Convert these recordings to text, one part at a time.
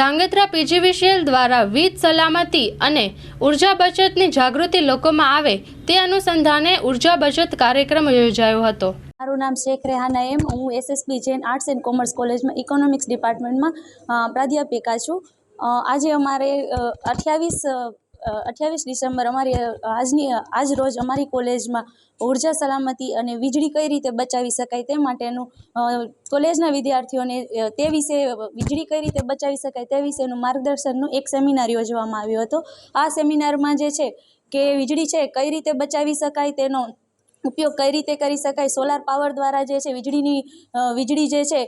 Dhrangadhra PGVCL દ્વારા વીજ સલામતી અને ઊર્જા બચતની જાગૃતિ લોકોમાં આવે તે અનુસંધાને ઊર્જા બચત કાર્યક્રમ યોજાયો હતો. મારું નામ શેખ રેહાના એમ હું SSB Jain arts and commerce કોલેજમાં ઇકોનોમિક્સ ડિપાર્ટમેન્ટમાં પ્રાધ્યાપિકા છું. આજે અમારે અઠ્યાવીસ અઠ્યાવીસ ડિસેમ્બર અમારી આજની, આજ રોજ અમારી કોલેજમાં ઊર્જા સલામતી અને વીજળી કઈ રીતે બચાવી શકાય તે માટેનું કોલેજના વિદ્યાર્થીઓને તે વિશે, વીજળી કઈ રીતે બચાવી શકાય તે વિશેનું માર્ગદર્શનનું એક સેમિનાર યોજવામાં આવ્યો હતો. આ સેમિનારમાં જે છે કે વીજળી છે કઈ રીતે બચાવી શકાય તેનો ઉપયોગ કઈ રીતે કરી શકાય? સોલાર પાવર દ્વારા જે છે, વીજળીની વીજળી જે છે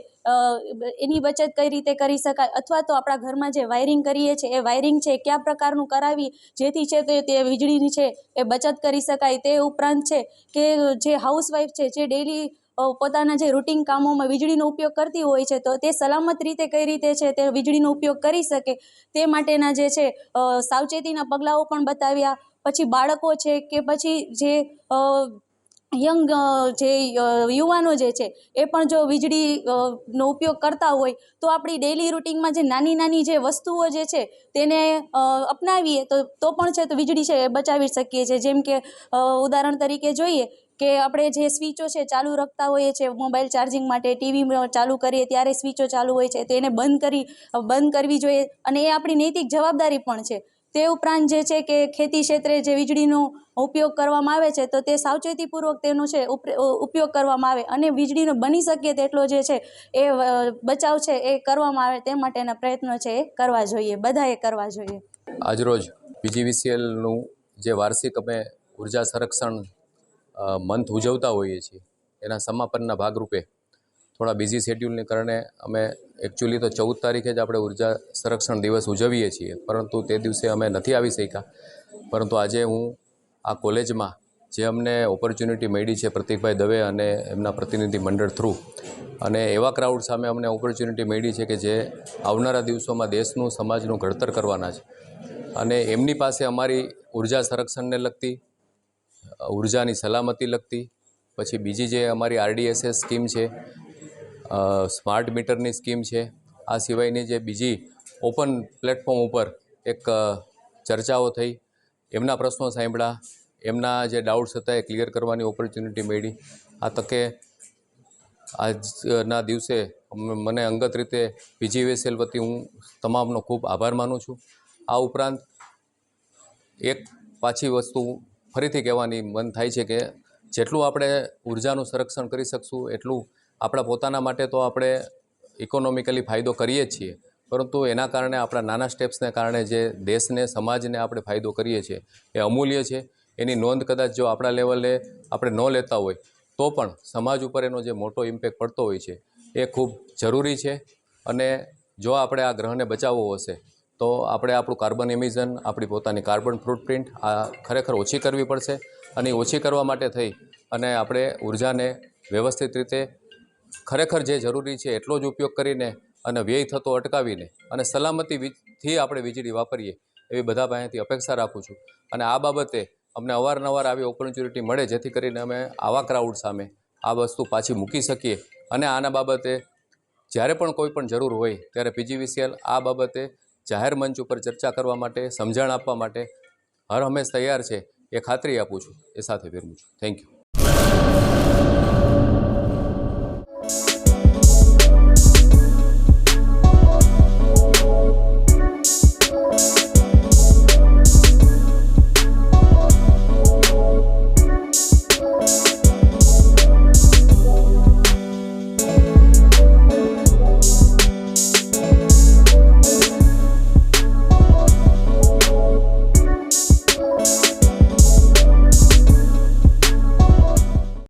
એની બચત કઈ રીતે કરી શકાય? અથવા તો આપણા ઘરમાં જે વાયરિંગ કરીએ છીએ, એ વાયરિંગ છે કયા પ્રકારનું કરાવી, જેથી છે તે તે વીજળીની છે એ બચત કરી શકાય? તે ઉપરાંત છે કે જે હાઉસવાઈફ છે, જે ડેલી પોતાના જે રૂટિન કામોમાં વીજળીનો ઉપયોગ કરતી હોય છે, તો તે સલામત રીતે કઈ રીતે છે તે વીજળીનો ઉપયોગ કરી શકે? તે માટેના જે છે સાવચેતીના પગલાઓ પણ બતાવ્યા. પછી બાળકો છે કે પછી જે યંગ જે યુવાનો જે છે, એ પણ જો વીજળી નો ઉપયોગ કરતા હોય, તો આપણી ડેલી રૂટિનમાં જે નાની નાની જે વસ્તુઓ જે છે, તેને અપનાવીએ, તો તો પણ છે, તો વીજળી છે એ બચાવી શકીએ છીએ. જેમ કે ઉદાહરણ તરીકે જોઈએ કે આપણે જે સ્વિચો છે ચાલુ રાખતા હોઈએ છીએ મોબાઈલ ચાર્જિંગ માટે ટીવી ચાલુ કરીએ ત્યારે સ્વિચો ચાલુ હોય છે, તો એને બંધ કરી, બંધ કરવી જોઈએ. અને એ આપણી નૈતિક જવાબદારી પણ છે. તે ઉપરાંત જે છે કે ખેતી ક્ષેત્રે જે વીજળીનો ઉપયોગ કરવામાં આવે છે, તો તે સાવચેતીપૂર્વક તેનો છે ઉપ- ઉપયોગ કરવામાં આવે અને વીજળીનો બની શકે તેટલો જે છે એ બચાવ છે એ કરવામાં આવે તે માટેના પ્રયત્નો છે એ કરવા જોઈએ, બધાએ કરવા જોઈએ. આજરોજ પીજીવીસીએલનું જે વાર્ષિક અમે ઊર્જા સંરક્ષણ મંથ ઉજવતા હોઈએ છીએ, એના સમાપનના ભાગરૂપે થોડા બિઝી શેડ્યુલને કારણે અમે એકચ્યુઅલી તો ચૌદ તારીખે જ આપણે ઊર્જા સંરક્ષણ દિવસ ઉજવીએ છીએ. પરંતુ તે દિવસે અમે નથી આવી શક્યા. પરંતુ આજે હું આ કોલેજમાં જે અમને ઓપોર્ચ્યુનિટી મળી છે પ્રતિકભાઈ દવે અને એમના પ્રતિનિધિ મંડળ થ્રુ અને એવા ક્રાઉડ સામે અમને ઓપોર્ચ્યુનિટી મળી છે કે જે આવનારા દિવસોમાં દેશનું, સમાજનું ઘડતર કરવાના છે. અને એમની પાસે અમારી ઊર્જા સંરક્ષણને લગતી, ઉર્જાની સલામતી લગતી, પછી બીજી જે અમારી આરડીએસએસ સ્કીમ છે સ્માર્ટ મીટરની સ્કીમ છે. આ સિવાયની જે બીજી ઓપન પ્લેટફોર્મ ઉપર એક ચર્ચાઓ થઈ. એમના પ્રશ્નો સાંભળ્યા. એમના જે ડાઉટ્સ હતા એ ક્લિયર કરવાની ઓપોર્ચ્યુનિટી મળી. આ તકે આજના દિવસે મને અંગત રીતે પીજીવીએસએલ વતી હું તમામનો ખૂબ આભાર માનું છું. આ ઉપરાંત એક પાછી વસ્તુ ફરીથી કહેવાની મન થાય છે કે જેટલું આપણે ઉર્જાનું સંરક્ષણ કરી શકશું, એટલું આપણા પોતાના માટે તો આપણે ઇકોનોમિકલી ફાયદો કરીએ છીએ, પરંતુ એના કારણે આપણા નાના સ્ટેપ્સને કારણે જે દેશને, સમાજને આપણે ફાયદો કરીએ છીએ, એ અમૂલ્ય છે. એની નોંધ કદાચ જો આપણા લેવલે આપણે ન લેતા હોય, તો પણ સમાજ ઉપર એનો જે મોટો ઇમ્પેક્ટ પડતો હોય છે, એ ખૂબ જરૂરી છે. અને જો આપણે આ ગ્રહને બચાવવો હશે, તો આપણે આપણું કાર્બન એમિઝન આપણી પોતાની કાર્બન ફૂટપ્રિન્ટ આ ખરેખર ઓછી કરવી પડશે. અને ઓછી કરવા માટે થઈ અને આપણે ઉર્જાને વ્યવસ્થિત રીતે ખરેખર જે જરૂરી છે એટલો જ ઉપયોગ કરીને અને વ્યય થતો અટકાવીને અને સલામતી વી- આપણે વીજળી વાપરીએ, એવી બધા પાસેથી અપેક્ષા રાખું છું. અને આ બાબતે અમને અવારનવાર આવી ઓપોર્ચ્યુનિટી મળે, જેથી કરીને અમે આવા ક્રાઉડ સામે આ વસ્તુ પાછી મૂકી શકીએ. અને આના બાબતે જ્યારે પણ કોઈ પણ જરૂર હોય, ત્યારે પીજીવીસીએલ આ બાબતે જાહેર મંચ ઉપર ચર્ચા કરવા માટે, સમજણ આપવા માટે હર હંમેશ તૈયાર છે. એ ખાતરી આપું છું. એ સાથે વિરમું છું. Thank you